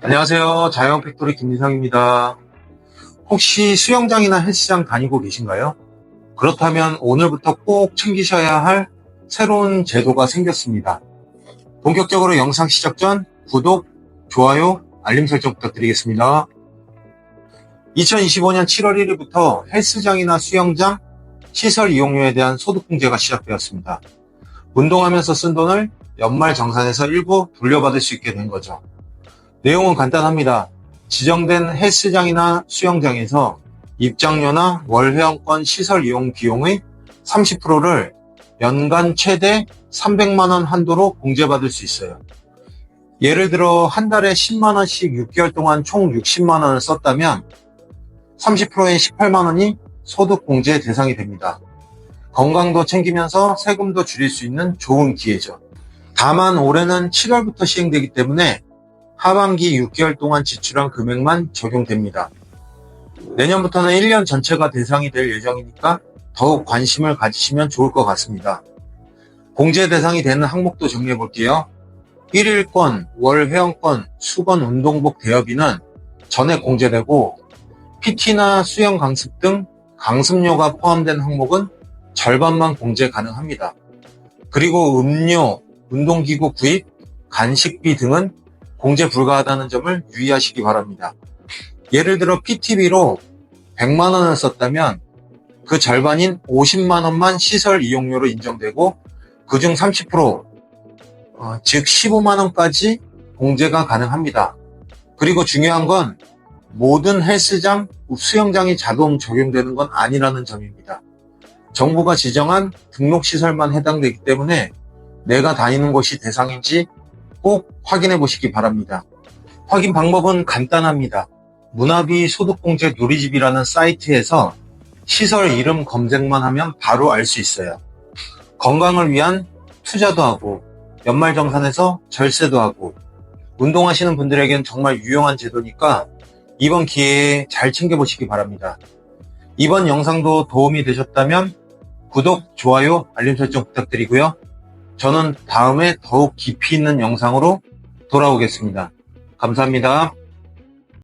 안녕하세요. 자연 팩토리 김민상입니다. 혹시 수영장이나 헬스장 다니고 계신가요? 그렇다면 오늘부터 꼭 챙기셔야 할 새로운 제도가 생겼습니다. 본격적으로 영상 시작 전 구독, 좋아요, 알림 설정 부탁드리겠습니다. 2025년 7월 1일부터 헬스장이나 수영장, 시설 이용료에 대한 소득공제가 시작되었습니다. 운동하면서 쓴 돈을 연말 정산에서 일부 돌려받을 수 있게 된 거죠. 내용은 간단합니다. 지정된 헬스장이나 수영장에서 입장료나 월 회원권 시설 이용 비용의 30%를 연간 최대 300만원 한도로 공제받을 수 있어요. 예를 들어 한 달에 10만원씩 6개월 동안 총 60만원을 썼다면 30%의 18만원이 소득 공제 대상이 됩니다. 건강도 챙기면서 세금도 줄일 수 있는 좋은 기회죠. 다만 올해는 7월부터 시행되기 때문에 하반기 6개월 동안 지출한 금액만 적용됩니다. 내년부터는 1년 전체가 대상이 될 예정이니까 더욱 관심을 가지시면 좋을 것 같습니다. 공제 대상이 되는 항목도 정리해 볼게요. 1일권, 월 회원권, 수건 운동복 대여비는 전액 공제되고 PT나 수영 강습 등 강습료가 포함된 항목은 절반만 공제 가능합니다. 그리고 음료, 운동기구 구입, 간식비 등은 공제 불가하다는 점을 유의하시기 바랍니다. 예를 들어 PT비로 100만 원을 썼다면 그 절반인 50만 원만 시설 이용료로 인정되고 그중 30%, 어, 즉 15만 원까지 공제가 가능합니다. 그리고 중요한 건 모든 헬스장, 수영장이 자동 적용되는 건 아니라는 점입니다. 정부가 지정한 등록 시설만 해당되기 때문에 내가 다니는 곳이 대상인지 꼭 확인해 보시기 바랍니다. 확인 방법은 간단합니다. 문화비 소득공제 누리집이라는 사이트에서 시설 이름 검색만 하면 바로 알 수 있어요. 건강을 위한 투자도 하고 연말정산에서 절세도 하고 운동하시는 분들에겐 정말 유용한 제도니까 이번 기회에 잘 챙겨보시기 바랍니다. 이번 영상도 도움이 되셨다면 구독, 좋아요, 알림 설정 부탁드리고요. 저는 다음에 더욱 깊이 있는 영상으로 돌아오겠습니다. 감사합니다.